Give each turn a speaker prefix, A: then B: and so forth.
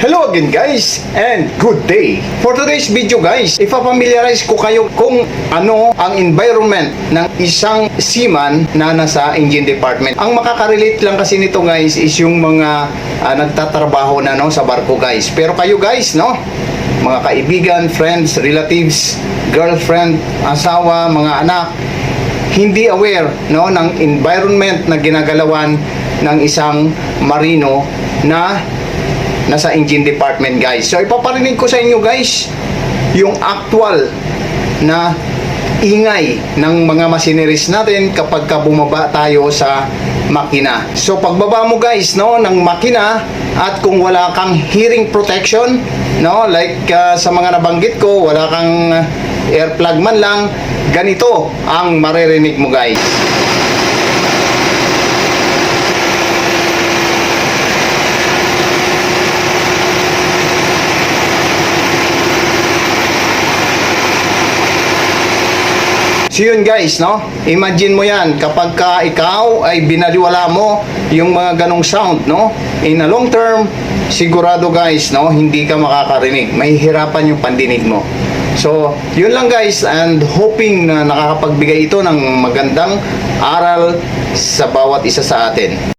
A: Hello again guys and good day. For today's video guys, ipapamiliarize ko kayo kung ano ang environment ng isang seaman na nasa engine department. Ang makakarelate lang kasi nito guys is yung mga ah, nagtatrabaho na no sa barko guys. Pero kayo guys no, mga kaibigan, friends, relatives, girlfriend, asawa, mga anak, hindi aware no ng environment na ginagalawan ng isang marino na nasa engine department guys. So ipaparinig ko sa inyo guys yung actual na ingay ng mga machineries natin kapag ka bumaba tayo sa makina. So pagbaba mo guys no ng makina at kung wala kang hearing protection no like uh, sa mga nabanggit ko wala kang uh, air plug man lang ganito ang maririnig mo guys. So yun guys, no? Imagine mo yan, kapag ka ikaw ay binaliwala mo yung mga ganong sound, no? In a long term, sigurado guys, no? Hindi ka makakarinig. Mahihirapan yung pandinig mo. So, yun lang guys and hoping na nakakapagbigay ito ng magandang aral sa bawat isa sa atin.